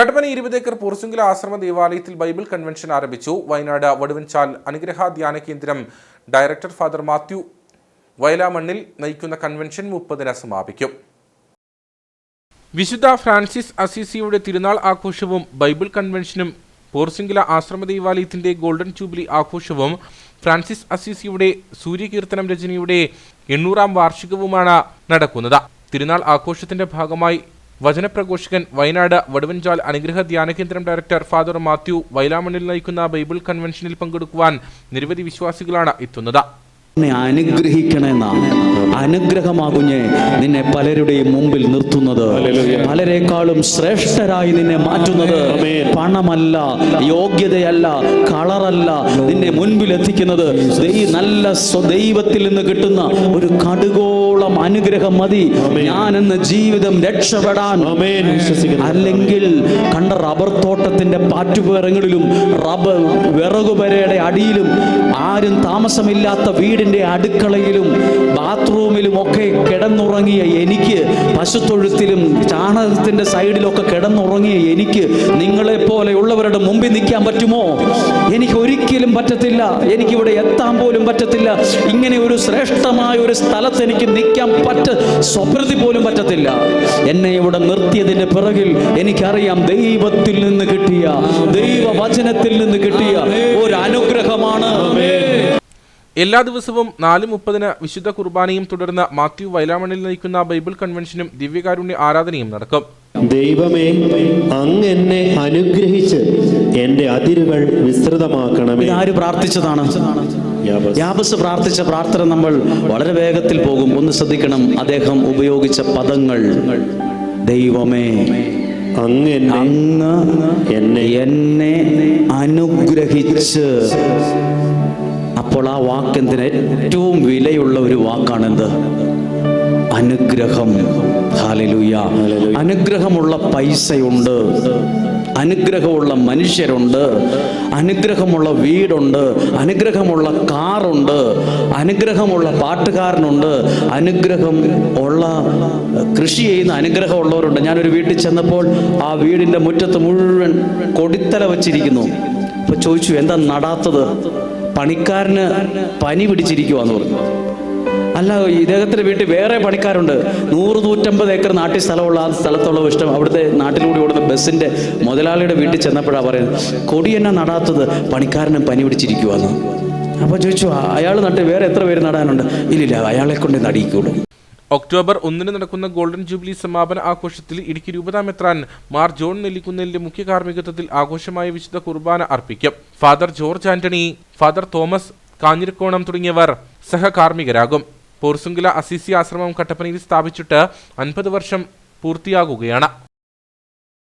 കട്ടപ്പന ഇരുപത് ഏക്കർ പൂർസുങ്കില ആശ്രമ ദേവാലയത്തിൽ ബൈബിൾ കൺവെൻഷൻ ആരംഭിച്ചു. വയനാട് വടുവൻചാൽ അനുഗ്രഹ ധ്യാന കേന്ദ്രം. ഡയറക്ടർ ഫാദർ മാത്യു വയലാമണ്ണിൽ നയിക്കുന്ന കൺവെൻഷൻ മുപ്പതിന് സമാപിക്കും. വിശുദ്ധ ഫ്രാൻസിസ് അസീസിയുടെ തിരുനാൾ ആഘോഷവും ബൈബിൾ കൺവെൻഷനും പോർസിംഗില ആശ്രമ ദേവാലയത്തിന്റെ ഗോൾഡൻ ജൂബിലി ആഘോഷവും ഫ്രാൻസിസ് അസീസിയുടെ സൂര്യകീർത്തനം രചനയുടെ എണ്ണൂറാം വാർഷികവുമാണ് നടക്കുന്നത്. തിരുനാൾ ആഘോഷത്തിന്റെ ഭാഗമായി വചനപ്രഘോഷകൻ വയനാട് വടുവഞ്ചാൽ അനുഗ്രഹ ധ്യാനകേന്ദ്രം ഡയറക്ടർ ഫാദർ മാത്യു വയലാമണ്ണിൽ നയിക്കുന്ന ബൈബിൾ കൺവെൻഷനിൽ പങ്കെടുക്കുവാൻ നിരവധി വിശ്വാസികളാണ് എത്തുന്നത്. എന്നെ അനുഗ്രഹിക്കണമെന്ന അനുഗ്രഹമാകുഞ്ഞെ നിന്നെ പലരുടെയും മുമ്പിൽ നിർത്തുന്നത്. പലരെക്കാളും ശ്രേഷ്ഠരായി നിന്നെ മാറ്റുന്നത്. പണമല്ല യോഗ്യതയല്ല കളറല്ല നിന്നെ മുൻപിൽ എത്തിക്കുന്നത് നല്ല സ്വദൈവത്തിൽ നിന്ന് കിട്ടുന്ന ഒരു കടുകോളം അനുഗ്രഹം മതി. ഞാൻ എന്ന ജീവിതം രക്ഷപ്പെടാൻ. അല്ലെങ്കിൽ കണ്ട റബ്ബർ തോട്ടത്തിന്റെ പാറ്റുപേറങ്ങളിലും റബ്ബർ വിറകുപരയുടെ അടിയിലും ആരും താമസമില്ലാത്ത വീടിന്റെ അടുക്കളയിലും ബാത്റൂമിലും ഒക്കെ കിടന്നുറങ്ങിയ എനിക്ക് പശുത്തൊഴുത്തിലും ചാണകത്തിന്റെ സൈഡിലൊക്കെ കിടന്നുറങ്ങിയ എനിക്ക് നിങ്ങളെ പോലെയുള്ളവരുടെ മുമ്പിൽ നിൽക്കാൻ പറ്റുമോ? എനിക്ക് ഒരിക്കലും പറ്റത്തില്ല. എനിക്കിവിടെ എത്താൻ പോലും പറ്റത്തില്ല. ഇങ്ങനെ ഒരു ശ്രേഷ്ഠമായ ഒരു സ്ഥലത്ത് എനിക്ക് നിൽക്കാൻ പറ്റ സ്വപ്നത്തിൽ പോലും പറ്റത്തില്ല. എന്നെ ഇവിടെ നിർത്തിയതിന്റെ പിറകിൽ എനിക്കറിയാം ദൈവത്തിൽ നിന്ന് കിട്ടിയ ദൈവവചനത്തിൽ നിന്ന് കിട്ടിയ എല്ലാ ദിവസവും നാല് മുപ്പതിന് വിശുദ്ധ കുർബാനയും തുടർന്ന് മാത്യു വയലാമണ്ണിൽ നയിക്കുന്ന ബൈബിൾ കൺവെൻഷനും ദിവ്യകാരുണ്യ ആരാധനയും നടക്കും. ദൈവമേ അങ്ങ് എന്നെ അനുഗ്രഹിച്ച് എന്റെ അതിരുകൾ വിസ്തൃതമാക്കണമേ. ഇതാര് പ്രാർത്ഥിച്ചതാണ്? യാബസ്. യാബസ് പ്രാർത്ഥിച്ച പ്രാർത്ഥന നമ്മൾ വളരെ വേഗത്തിൽ പോകും. ഒന്ന് ശ്രദ്ധിക്കണം അദ്ദേഹം ഉപയോഗിച്ച പദങ്ങൾ. ദൈവമേ അങ്ങ് എന്നെ അങ്ങ് എന്നെ എന്നെ അനുഗ്രഹിച്ച് അപ്പോൾ ആ വാക്കെന്തിന് ഏറ്റവും വിലയുള്ള ഒരു വാക്കാണെന്ത്? അനുഗ്രഹം. ഹാലലുയ അനുഗ്രഹമുള്ള പൈസയുണ്ട്. അനുഗ്രഹമുള്ള മനുഷ്യരുണ്ട്. അനുഗ്രഹമുള്ള വീടുണ്ട്. അനുഗ്രഹമുള്ള കാറുണ്ട്. അനുഗ്രഹമുള്ള പാട്ടുകാരനുണ്ട്. അനുഗ്രഹം ഉള്ള കൃഷി ചെയ്യുന്ന അനുഗ്രഹമുള്ളവരുണ്ട്. ഞാനൊരു വീട്ടിൽ ചെന്നപ്പോൾ ആ വീടിന്റെ മുറ്റത്ത് മുഴുവൻ കൊടിത്തല വച്ചിരിക്കുന്നു. അപ്പോൾ ചോദിച്ചു എന്താ നടാത്തത്? പണിക്കാരന് പനി പിടിച്ചിരിക്കുവാന്ന് പറഞ്ഞു. അല്ല ഇദ്ദേഹത്തിന്റെ വീട്ടിൽ വേറെ പണിക്കാരുണ്ട്. നൂറ് നൂറ്റമ്പത് ഏക്കർ നാട്ടിൽ സ്ഥലമുള്ള ആ സ്ഥലത്തുള്ള ഇഷ്ടം അവിടുത്തെ നാട്ടിലൂടെ ഓടുന്ന ബസ്സിന്റെ മുതലാളിയുടെ വീട്ടിൽ ചെന്നപ്പോഴാണ് പറയുന്നത് കൊടി എന്നെ നടാത്തത്? പണിക്കാരന് പനി പിടിച്ചിരിക്കുവാന്ന്. അപ്പൊ ചോദിച്ചു അയാൾ നട്ട് വേറെ എത്ര പേര് നടാനുണ്ട്? ഇല്ലില്ല അയാളെ കൊണ്ട് നടിക്കുള്ളൂ ഒക്ടോബർ ഒന്നിന് നടക്കുന്ന ഗോൾഡൻ ജൂബിലി സമാപന ആഘോഷത്തിൽ ഇടുക്കി രൂപതാ മെത്രാൻ മാർ ജോൺ നെല്ലിക്കുന്നിലിന്റെ മുഖ്യ കാർമ്മികത്വത്തിൽ ആഘോഷമായ വിശുദ്ധ കുർബാന അർപ്പിക്കും. Father George Antony father Thomas Kanjirakkonam തുടങ്ങിയവർ സഹകാർമ്മികരാകും. പോർസുങ്കില അസിസി ആശ്രമം കട്ടപ്പനയിൽ സ്ഥാപിച്ചിട്ട് അൻപത് വർഷം പൂർത്തിയാകുകയാണ്.